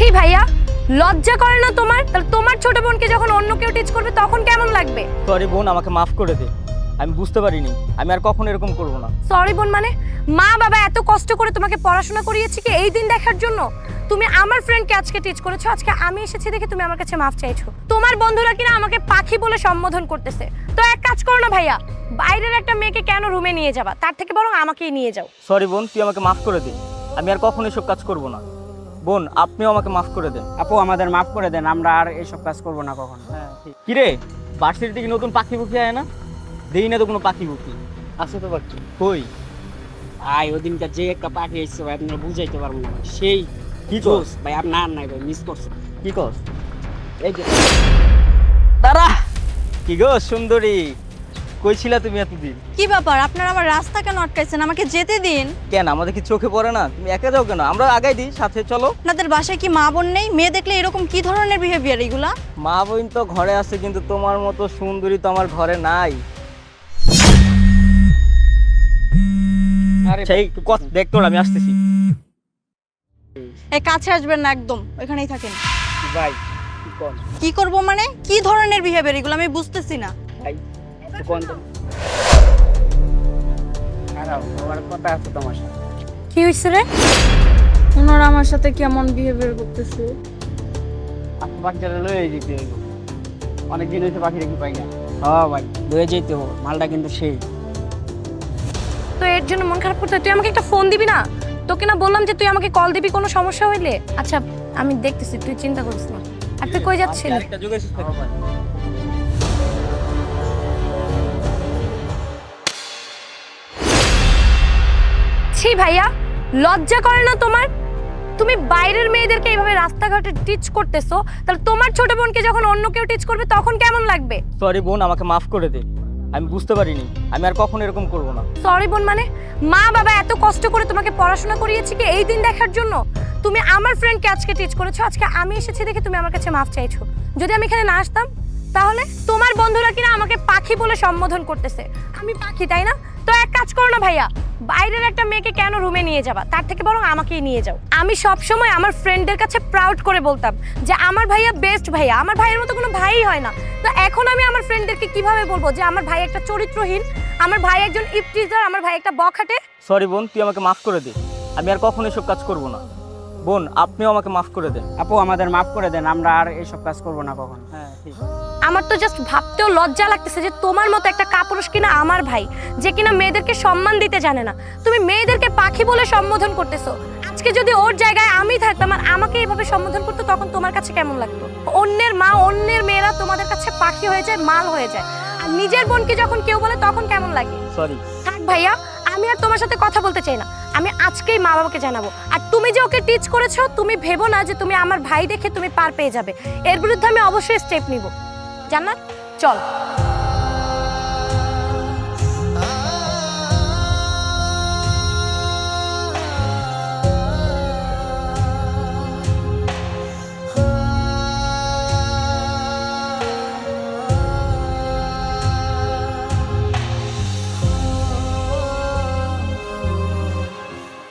ছি ভাইয়া লজ্জা করে না তোমার? তাহলে তোমার ছোট বোনকে যখন অন্য কেউ টিচ করবে তখন কেমন লাগবে? সরি বোন আমাকে মাফ করে দে। আমি বুঝতে পারিনি। আমি আর কখনো এরকম করব না। সরি বোন মানে মা বাবা এত কষ্ট করে তোমাকে পড়াশোনা করিয়েছে কি এই দিন দেখার জন্য? তুমি আমার ফ্রেন্ডকে আজকে টিচ করেছ? আজকে আমি এসেছি দেখে তুমি আমার কাছে মাফ চাইছো। তোমার বন্ধুরা কিনা আমাকে পাখি বলে সম্বোধন করতেছে। তো এক কাজ করো না ভাইয়া বাইরের একটা মেয়েকে কেন রুমে নিয়ে যাবা? তার থেকে বরং আমাকেই নিয়ে যাও। সরি বোন তুই আমাকে মাফ করে দে। আমি আর কখনো এসব কাজ করব না। বোন আপনিও আমাকে মাফ করে দেন। আপু আমাদের মাফ করে দেন আমরা আর এইসব কাজ করব না কখন। হ্যাঁ কিরে বার্ষিক দিকে নতুন পাখি পুখি আয় না? দেই না তো কোনো পাখি পুখি। আছে তো পাখি। কই? ভাই ওদিনকার যে একটা পাখি এসছে ভাই আপনারা বুঝাইতে পারব না সেই কি জোস ভাই আপনার নাই ভাই মিস করছে। কি কস? এই যে। তারা কি গো সুন্দরী? কইছিলা তুমি এতদিন? কি ব্যাপার? আপনারা আমার রাস্তা কেন আটকাইছেন? আমাকে যেতে দিন। কেন? আমাদের কি চোখে পড়ে না? তুমি একা যাও কেন? আমরা আগাই দিই সাথে চলো। আপনাদের বাসায় কি মা বোন নেই? মেয়ে দেখলে এরকম কি ধরনের বিহেভিয়ার এগুলা? মা বোন তো ঘরে আছে কিন্তু তোমার মতো সুন্দরী তো আমার ঘরে নাই। আরে সেই কত দেখতো আমি আসতেছি। এই কাছে আসবেন না একদম। ওইখানেই থাকেন। ভাই কি কি করব মানে? কি ধরনের বিহেভিয়ার এগুলো? আমি বুঝতেছি না। ভাই কোন তো খারাপ আমার কথা আছে তোমার সাথে। কি রে? ওনারা আমার সাথে কেমন বিহেভিয়ার করতেছে? বাচ্চাটা লয়ে যেতে হইব। অনেক দিন পাখি দেখি পাই না। হ্যাঁ ভাই লয়ে যেতে হবে মালটা কিন্তু সেই। তো এর জন্য মন খারাপ করতে তুই আমাকে একটা ফোন দিবি না? তোকে না বললাম যে তুই আমাকে কল দিবি কোনো সমস্যা হইলে? আচ্ছা আমি দেখতেছি তুই চিন্তা করিস না। আর তুই কই যাচ্ছিলি ছি ভাইয়া লজ্জা করে না তোমার? তুমি বাইরের মেয়েদেরকে এইভাবে রাস্তাঘাটে টিচ করতেছো তাহলে তোমার ছোট বোনকে যখন অন্য কেউ টিচ করবে তখন কেমন লাগবে? সরি বোন আমাকে মাফ করে দে। আমি বুঝতে পারিনি আমি আর কখনো এরকম করব না। সরি বোন মানে মা বাবা এত কষ্ট করে তোমাকে পড়াশোনা করিয়েছে কি এই দিন দেখার জন্য? তুমি আমার ফ্রেন্ডকে আজকে টিচ করেছ আজকে আমি এসেছি দেখে তুমি আমার কাছে মাফ চাইছো। যদি আমি এখানে না আসতাম তাহলে তোমার বন্ধুরা কিনা আমাকে পাখি বলে সম্বোধন করতেছে। আমি পাখি তাই না? তো এক কাজ করো না ভাইয়া বাইরের একটা মেয়েকে কেন রুমে নিয়ে যাবা? তার থেকে বরং আমাকেই নিয়ে যাও। আমি সব সময় আমার ফ্রেন্ডদের কাছে প্রাউড করে বলতাম যে, আমার ভাইয়া বেস্ট ভাইয়া। আমার ভাইয়ের মতো কোনো ভাইই হয় না। তো এখন আমি আমার ফ্রেন্ডদেরকে কীভাবে বলব যে, আমার ভাই একটা চরিত্রহীন, আমার ভাই একজন ইপটিজার, আমার ভাই একটা বখাটে? সরি বোন, তুই আমাকে মাফ করে দে। আমি আর কখনো এসব কাজ করব না। বোন আপনিও আমাকে মাফ করে দেন। আপু আমাদের মাফ করে দেন আমরা আর এইসব কাজ করব না কখনো। হ্যাঁ ঠিক। আমার তো জাস্ট ভাবতেও লজ্জা লাগতেছে যে তোমার মতো একটা কাপুরুষ কিনা আমার ভাই যে কিনা মেয়েদেরকে সম্মান দিতে জানে না। তুমি মেয়েদেরকে পাখি বলে সম্বোধন করতেছো। আজকে যদি ওর জায়গায় আমি থাকতাম আর আমাকে এইভাবে সম্বোধন করতো তখন তোমার কাছে কেমন লাগতো? অন্যের মা অন্যের মেয়েরা তোমাদের কাছে পাখি হয়ে যায় মাল হয়ে যায়। আর নিজের বোনকে যখন কেউ বলে তখন কেমন লাগে? সরি থাক ভাইয়া আমি আর তোমার সাথে কথা বলতে চাই না। আমি আজকেই মা বাবাকে জানাব। আর তুমি যে ওকে টিচ করেছ, তুমি ভেবো না যে তুমি আমার ভাই দেখে তুমি পার পেয়ে যাবে। এর বিরুদ্ধে আমি অবশ্যই স্টেপ নিব। জান্নাত, চল।